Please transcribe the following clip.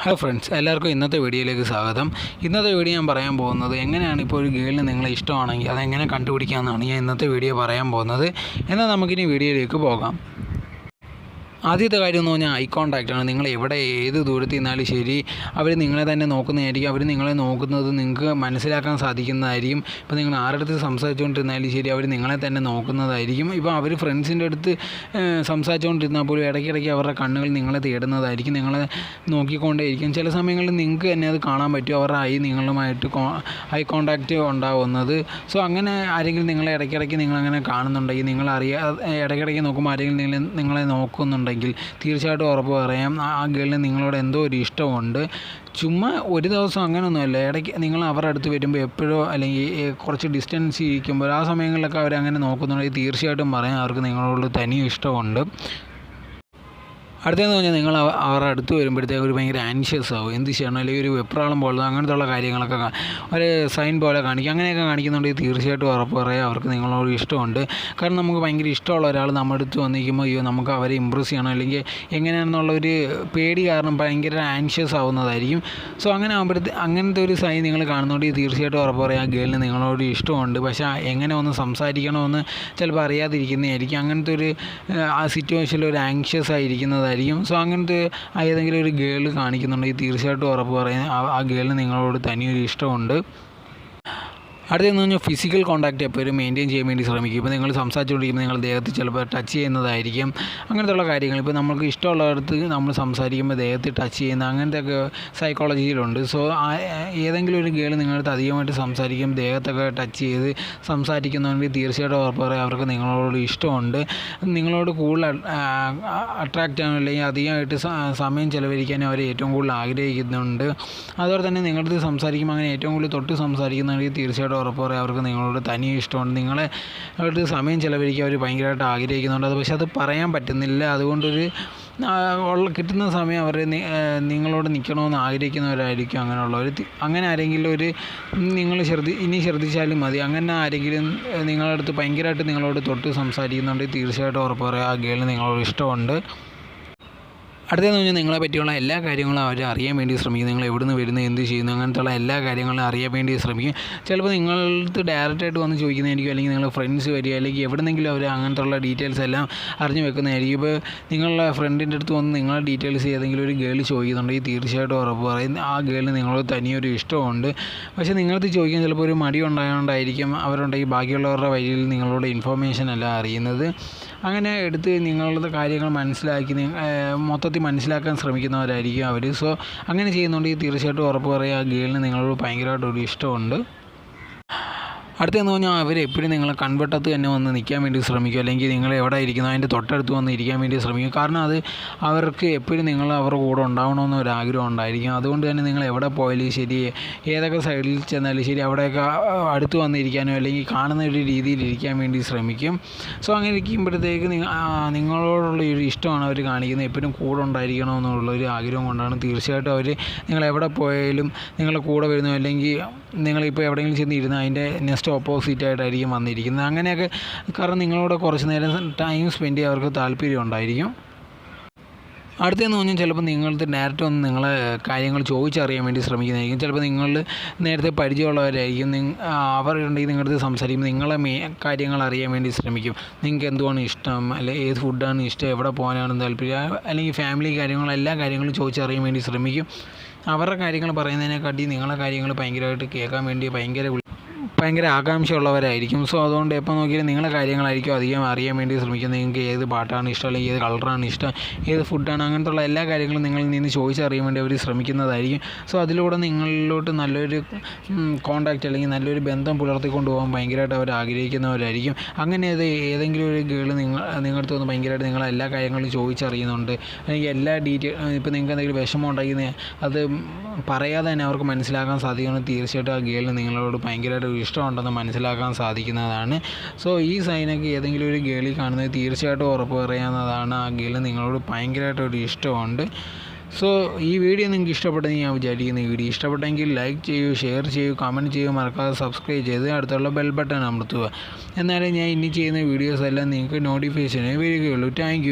Hello friends എല്ലാവർക്കും ഇന്നത്തെ വീഡിയോയിലേക്ക് സ്വാഗതം. ഇന്നത്തെ വീഡിയോ ഞാൻ പറയാൻ പോകുന്നത് എങ്ങനെയാണ് ഇപ്പോൾ ഒരു ഗേളിന് നിങ്ങളെ ഇഷ്ടമാണെങ്കിൽ അതെങ്ങനെ കണ്ടുപിടിക്കാമെന്നാണ് ഞാൻ ഇന്നത്തെ വീഡിയോ പറയാൻ പോകുന്നത്. എന്നാൽ നമുക്കിനി വീഡിയോയിലേക്ക് പോകാം. ആദ്യത്തെ കാര്യം എന്ന് പറഞ്ഞാൽ ഐ കോണ്ടാക്റ്റ് ആണ്. നിങ്ങൾ എവിടെ ഏത് ദൂരത്ത് നിന്നാലും ശരി അവർ നിങ്ങളെ തന്നെ നോക്കുന്നതായിരിക്കും. അവർ നിങ്ങളെ നോക്കുന്നത് നിങ്ങൾക്ക് മനസ്സിലാക്കാൻ സാധിക്കുന്നതായിരിക്കും. ഇപ്പോൾ നിങ്ങൾ ആരുടെ അടുത്ത് സംസാരിച്ചുകൊണ്ടിരുന്നാലും ശരി അവർ നിങ്ങളെ തന്നെ നോക്കുന്നതായിരിക്കും. ഇപ്പോൾ അവർ ഫ്രണ്ട്സിന്റെ അടുത്ത് സംസാരിച്ചുകൊണ്ടിരുന്നാൽ പോലും ഇടയ്ക്കിടയ്ക്ക് അവരുടെ കണ്ണുകൾ നിങ്ങളെ തേടുന്നതായിരിക്കും. നിങ്ങളെ നോക്കിക്കൊണ്ടേയിരിക്കും. ചില സമയങ്ങളിൽ നിങ്ങൾക്ക് തന്നെ അത് കാണാൻ പറ്റും. അവരുടെ ഐ നിങ്ങളുമായിട്ട് ഐ കോണ്ടാക്റ്റ് ഉണ്ടാവുന്നത്. സോ അങ്ങനെ ആരെങ്കിലും നിങ്ങളെ ഇടയ്ക്കിടയ്ക്ക് നിങ്ങളങ്ങനെ കാണുന്നുണ്ടെങ്കിൽ നിങ്ങൾ അറിയാ ഇടയ്ക്കിടയ്ക്ക് നോക്കുമ്പോൾ ആരെങ്കിലും നിങ്ങളെ നിങ്ങളെ നോക്കുന്നുണ്ടെങ്കിൽ തീർച്ചയായിട്ടും ഉറപ്പ് പറയാം. ആ ഗേളിന് നിങ്ങളോട് എന്തോ ഒരു ഇഷ്ടമുണ്ട്. ചുമ്മാ ഒരു ദിവസം അങ്ങനെയൊന്നുമല്ല ഇടയ്ക്ക് നിങ്ങൾ അവരുടെ അടുത്ത് വരുമ്പോൾ എപ്പോഴോ അല്ലെങ്കിൽ കുറച്ച് ഡിസ്റ്റൻസ് ഇരിക്കുമ്പോൾ ആ സമയങ്ങളിലൊക്കെ അവർ അങ്ങനെ നോക്കുന്നുണ്ടെങ്കിൽ തീർച്ചയായിട്ടും പറയാം. അവർക്ക് നിങ്ങളോട് തനി ഇഷ്ടമുണ്ട്. അടുത്തതെന്ന് പറഞ്ഞാൽ നിങ്ങൾ അവ- അവരുടെ അടുത്ത് വരുമ്പോഴത്തേക്ക് ഒരു ഭയങ്കര ആൻഷ്യസ് ആവും. എന്ത് ചെയ്യണം? അല്ലെങ്കിൽ ഒരു വെപ്രാളം പോലെ അങ്ങനത്തെ ഉള്ള കാര്യങ്ങളൊക്കെ ഒരു സൈൻ പോലെ കാണിക്കും. അങ്ങനെയൊക്കെ കാണിക്കുന്നുണ്ടെങ്കിൽ തീർച്ചയായിട്ടും ഉറപ്പ് പറയാം അവർക്ക് നിങ്ങളോട് ഇഷ്ടമുണ്ട്. കാരണം നമുക്ക് ഭയങ്കര ഇഷ്ടമുള്ള ഒരാൾ നമ്മുടെ അടുത്ത് വന്നിരിക്കുമ്പോൾ അയ്യോ നമുക്ക് അവരെ ഇമ്പ്രസ് ചെയ്യണം. അല്ലെങ്കിൽ എങ്ങനെയാണെന്നുള്ള ഒരു പേടി കാരണം ഭയങ്കര ആൻഷ്യസ് ആവുന്നതായിരിക്കും. സോ അങ്ങനെ ആകുമ്പോഴത്തെ അങ്ങനത്തെ ഒരു സൈൻ നിങ്ങൾ കാണുന്നുണ്ടെങ്കിൽ തീർച്ചയായിട്ടും ഉറപ്പ് പറയാം ആ ഗേളിന് നിങ്ങളോട് ഇഷ്ടമുണ്ട്. പക്ഷേ എങ്ങനെ ഒന്ന് സംസാരിക്കണമെന്ന് ചിലപ്പോൾ അറിയാതിരിക്കുന്നതായിരിക്കും. അങ്ങനത്തെ ഒരു ആ സിറ്റുവേഷനിൽ ഒരു ആങ്ഷ്യസ് ആയിരിക്കുന്നതായിരിക്കും. സോ അങ്ങനത്തെ ഏതെങ്കിലും ഒരു ഗേൾ കാണിക്കുന്നുണ്ടെങ്കിൽ തീർച്ചയായിട്ടും ഉറപ്പ് പറയാം ആ- ആ ഗേളിന് നിങ്ങളോട് തനിയൊരു ഇഷ്ടമുണ്ട്. അടുത്തെന്ന് പറഞ്ഞാൽ ഫിസിക്കൽ കോൺടാക്റ്റ് എപ്പോഴും മെയിന്റെയിൻ ചെയ്യാൻ വേണ്ടി ശ്രമിക്കും. ഇപ്പോൾ നിങ്ങൾ സംസാരിച്ചുകൊണ്ടിരിക്കുമ്പോൾ നിങ്ങൾ ദേഹത്ത് ചിലപ്പോൾ ടച്ച് ചെയ്യുന്നതായിരിക്കും. അങ്ങനത്തെയുള്ള കാര്യങ്ങൾ. ഇപ്പോൾ നമുക്ക് ഇഷ്ടമുള്ളടത്ത് നമ്മൾ സംസാരിക്കുമ്പോൾ ദേഹത്ത് ടച്ച് ചെയ്യുന്ന അങ്ങനത്തെയൊക്കെ സൈക്കോളജിയിലുണ്ട് സോ ഏതെങ്കിലും ഒരു ഗേൾ നിങ്ങളടുത്ത് അധികമായിട്ട് സംസാരിക്കും ദേഹത്തൊക്കെ ടച്ച് ചെയ്ത് സംസാരിക്കുന്നുണ്ടെങ്കിൽ തീർച്ചയായിട്ടും ഉറപ്പ് പറയാം അവർക്ക് നിങ്ങളോട് ഇഷ്ടമുണ്ട്. നിങ്ങളോട് കൂടുതൽ അട്രാക്റ്റ് ആണ് അല്ലെങ്കിൽ അധികമായിട്ട് സമയം ചിലവഴിക്കാനും അവർ ഏറ്റവും കൂടുതൽ ആഗ്രഹിക്കുന്നുണ്ട്. അതുപോലെ തന്നെ നിങ്ങളുടെ അടുത്ത് സംസാരിക്കുമ്പോൾ അങ്ങനെ ഏറ്റവും കൂടുതൽ തൊട്ട് സംസാരിക്കുന്നുണ്ടെങ്കിൽ തീർച്ചയായിട്ടും ഉറപ്പ് പറയാം. അവർക്ക് നിങ്ങളോട് തനി ഇഷ്ടമുണ്ട്. നിങ്ങളെ അവർക്ക് സമയം ചിലവഴിക്കാൻ അവർ ഭയങ്കരമായിട്ട് ആഗ്രഹിക്കുന്നുണ്ട്. അത് പക്ഷെ അത് പറയാൻ പറ്റുന്നില്ല. അതുകൊണ്ടൊരു ഉള്ള കിട്ടുന്ന സമയം അവർ നിങ്ങളോട് നിൽക്കണമെന്ന് ആഗ്രഹിക്കുന്നവരായിരിക്കും അങ്ങനെയുള്ളവർ. അങ്ങനെ ആരെങ്കിലും ഒരു നിങ്ങൾ ശ്രദ്ധി ഇനി ശ്രദ്ധിച്ചാലും മതി. അങ്ങനെ ആരെങ്കിലും നിങ്ങളടുത്ത് ഭയങ്കരമായിട്ട് നിങ്ങളോട് തൊട്ട് സംസാരിക്കുന്നുണ്ട് തീർച്ചയായിട്ടും ഉറപ്പ് പറയാം. ആ ഗേളിന് നിങ്ങളോട് ഇഷ്ടമുണ്ട്. അടുത്തതെന്ന് പറഞ്ഞാൽ നിങ്ങളെ പറ്റിയുള്ള എല്ലാ കാര്യങ്ങളും അവർ അറിയാൻ വേണ്ടി ശ്രമിക്കും. നിങ്ങൾ എവിടുന്ന് വരുന്നു എന്ത് ചെയ്യുന്നു അങ്ങനത്തുള്ള എല്ലാ കാര്യങ്ങളും അറിയാൻ വേണ്ടി ശ്രമിക്കും. ചിലപ്പോൾ നിങ്ങളടുത്ത് ഡയറക്റ്റായിട്ട് വന്ന് ചോദിക്കുന്നതായിരിക്കും അല്ലെങ്കിൽ നിങ്ങൾ ഫ്രണ്ട്സ് വരിക അല്ലെങ്കിൽ എവിടെന്നെങ്കിലും അവർ അങ്ങനത്തുള്ള ഡീറ്റെയിൽസ് എല്ലാം അറിഞ്ഞു വെക്കുന്നതായിരിക്കും. ഇപ്പോൾ നിങ്ങളുടെ ഫ്രണ്ടിന്റെ അടുത്ത് വന്ന് നിങ്ങളുടെ ഡീറ്റെയിൽസ് ഏതെങ്കിലും ഒരു ഗേൾ ചോദിക്കുന്നുണ്ടെങ്കിൽ തീർച്ചയായിട്ടും ഉറപ്പ് പറയും. ആ ഗേളിന് നിങ്ങളോട് തനിയൊരു ഇഷ്ടമുണ്ട്. പക്ഷേ നിങ്ങളടുത്ത് ചോദിക്കാൻ ചിലപ്പോൾ ഒരു മടി ഉണ്ടായതുകൊണ്ടായിരിക്കും അവരുണ്ടെങ്കിൽ ബാക്കിയുള്ളവരുടെ വഴിയിൽ നിങ്ങളോട് ഇൻഫർമേഷൻ എല്ലാം അറിയുന്നത്. അങ്ങനെ എടുത്ത് നിങ്ങളുടെ കാര്യങ്ങൾ മനസ്സിലാക്കി നി- മൊത്തത്തിൽ മനസ്സിലാക്കാൻ ശ്രമിക്കുന്നവരായിരിക്കും അവർ സോ അങ്ങനെ ചെയ്യുന്നുണ്ടെങ്കിൽ തീർച്ചയായിട്ടും ഉറപ്പ് പറയുക ആ ഗേളിന് നിങ്ങളോട് ഭയങ്കരമായിട്ടൊരു ഇഷ്ടമുണ്ട്. അടുത്തെന്ന് പറഞ്ഞാൽ അവർ എപ്പോഴും നിങ്ങളെ കൺവെട്ടത്ത് തന്നെ വന്ന് നിൽക്കാൻ വേണ്ടി ശ്രമിക്കും. അല്ലെങ്കിൽ നിങ്ങൾ എവിടെ ഇരിക്കുന്നു അതിന്റെ തൊട്ടടുത്ത് വന്ന് ഇരിക്കാൻ വേണ്ടി ശ്രമിക്കും. കാരണം അത് അവർക്ക് എപ്പോഴും നിങ്ങൾ അവരുടെ കൂടെ ഉണ്ടാവണമെന്ന് ഒരു ആഗ്രഹം ഉണ്ടായിരിക്കും. അതുകൊണ്ട് തന്നെ നിങ്ങൾ എവിടെ പോയാലും ശരി ഏതൊക്കെ സൈഡിൽ ചെന്നാലും ശരി അവിടെയൊക്കെ അടുത്ത് വന്നിരിക്കാനോ അല്ലെങ്കിൽ കാണുന്ന ഒരു രീതിയിൽ ഇരിക്കാൻ വേണ്ടി ശ്രമിക്കും. സോ അങ്ങനെ ഇരിക്കുമ്പോഴത്തേക്ക് നിങ്ങ- നിങ്ങളോടുള്ള ഒരു ഇഷ്ടമാണ് അവർ കാണിക്കുന്നത്. എപ്പോഴും കൂടെ ഉണ്ടായിരിക്കണമെന്നുള്ള ഒരു ആഗ്രഹം കൊണ്ടാണ് തീർച്ചയായിട്ടും അവർ നിങ്ങൾ എവിടെ പോയാലും നിങ്ങളുടെ കൂടെ വരുന്നു അല്ലെങ്കിൽ നിങ്ങളിപ്പോൾ എവിടെയെങ്കിലും ചെന്ന് ഇരുന്ന് അതിന്റെ നെക്സ്റ്റ് ഓപ്പോസിറ്റ് ആയിട്ടായിരിക്കും വന്നിരിക്കുന്നത്. അങ്ങനെയൊക്കെ കാരണം നിങ്ങളോട് കുറച്ച് നേരം ടൈം സ്പെൻഡ് ചെയ്യാൻ അവർക്ക് താല്പര്യം ഉണ്ടായിരിക്കും. അടുത്തെന്ന് പറഞ്ഞാൽ ചിലപ്പോൾ നിങ്ങൾക്ക് ഡയറക്റ്റ് ഒന്ന് നിങ്ങളെ കാര്യങ്ങൾ ചോദിച്ചറിയാൻ വേണ്ടി ശ്രമിക്കുന്നതായിരിക്കും. ചിലപ്പോൾ നിങ്ങൾ നേരത്തെ പരിചയമുള്ളവരായിരിക്കും. നിങ്ങ അവരുണ്ടെങ്കിൽ നിങ്ങളുടെ സംസാരിക്കുമ്പോൾ നിങ്ങളെ മേ കാര്യങ്ങൾ അറിയാൻ വേണ്ടി ശ്രമിക്കും. നിങ്ങൾക്ക് എന്തുവാണ് ഇഷ്ടം? അല്ലെങ്കിൽ ഏത് ഫുഡാണ് ഇഷ്ടം? എവിടെ പോകാനാണ് താല്പര്യം? അല്ലെങ്കിൽ ഫാമിലി കാര്യങ്ങൾ എല്ലാ കാര്യങ്ങളും ചോദിച്ചറിയാൻ വേണ്ടി ശ്രമിക്കും. അവരുടെ കാര്യങ്ങൾ പറയുന്നതിനെക്കാട്ടി നിങ്ങളെ കാര്യങ്ങൾ ഭയങ്കരമായിട്ട് കേൾക്കാൻ വേണ്ടി ഭയങ്കര ഭയങ്കര ആകാംക്ഷയുള്ളവരായിരിക്കും. സോ അതുകൊണ്ട് എപ്പോൾ നോക്കിയാലും നിങ്ങളെ കാര്യങ്ങളായിരിക്കും അധികം അറിയാൻ വേണ്ടി ശ്രമിക്കുന്നത്. നിങ്ങൾക്ക് ഏത് പാട്ടാണ് ഇഷ്ടം? അല്ലെങ്കിൽ ഏത് കളറാണ് ഇഷ്ടം? ഏത് ഫുഡാണ്? അങ്ങനത്തുള്ള എല്ലാ കാര്യങ്ങളും നിങ്ങളിൽ നിന്ന് ചോദിച്ചറിയാൻ വേണ്ടി അവർ ശ്രമിക്കുന്നതായിരിക്കും. സോ അതിലൂടെ നിങ്ങളിലോട്ട് നല്ലൊരു കോണ്ടാക്റ്റ് അല്ലെങ്കിൽ നല്ലൊരു ബന്ധം പുലർത്തിക്കൊണ്ട് പോകാൻ ഭയങ്കരമായിട്ട് അവർ ആഗ്രഹിക്കുന്നവരായിരിക്കും. അങ്ങനെ അത് ഏതെങ്കിലും ഒരു ഗേൾ നിങ്ങൾ നിങ്ങളുടെ വന്ന് ഭയങ്കരമായിട്ട് നിങ്ങൾ എല്ലാ കാര്യങ്ങളും ചോദിച്ചറിയുന്നുണ്ട്. അല്ലെങ്കിൽ എല്ലാ ഡീറ്റെയിൽ ഇപ്പോൾ നിങ്ങൾക്ക് എന്തെങ്കിലും വിഷമം ഉണ്ടെങ്കിൽ അത് പറയാതെ തന്നെ അവർക്ക് മനസ്സിലാക്കാൻ സാധിക്കണം തീർച്ചയായിട്ടും ആ ഗേളിന് നിങ്ങളോട് ഭയങ്കരമായിട്ട് ഇഷ്ടമുണ്ടെന്ന് മനസ്സിലാക്കാൻ സാധിക്കുന്നതാണ്. സോ ഈ സൈനൊക്കെ ഏതെങ്കിലും ഒരു ഗേളിൽ കാണുന്നത് തീർച്ചയായിട്ടും ഉറപ്പ് പറയാവുന്നതാണ്. ആ ഗേളിന് നിങ്ങളോട് ഭയങ്കരമായിട്ടൊരു ഇഷ്ടമുണ്ട്. സോ ഈ വീഡിയോ നിങ്ങൾക്ക് ഇഷ്ടപ്പെട്ടെന്ന് ഞാൻ വിചാരിക്കുന്നു. ഈ വീഡിയോ ഇഷ്ടപ്പെട്ടെങ്കിൽ ലൈക്ക് ചെയ്യൂ ഷെയർ ചെയ്യൂ കമന്റ് ചെയ്യൂ. മറക്കാതെ സബ്സ്ക്രൈബ് ചെയ്ത് അടുത്തുള്ള ബെൽ ബട്ടൺ അമർത്തുക. എന്നാലേ ഞാൻ ഇനി ചെയ്യുന്ന വീഡിയോസ് എല്ലാം നിങ്ങൾക്ക് നോട്ടിഫിക്കേഷനെ വരികയുള്ളൂ. താങ്ക്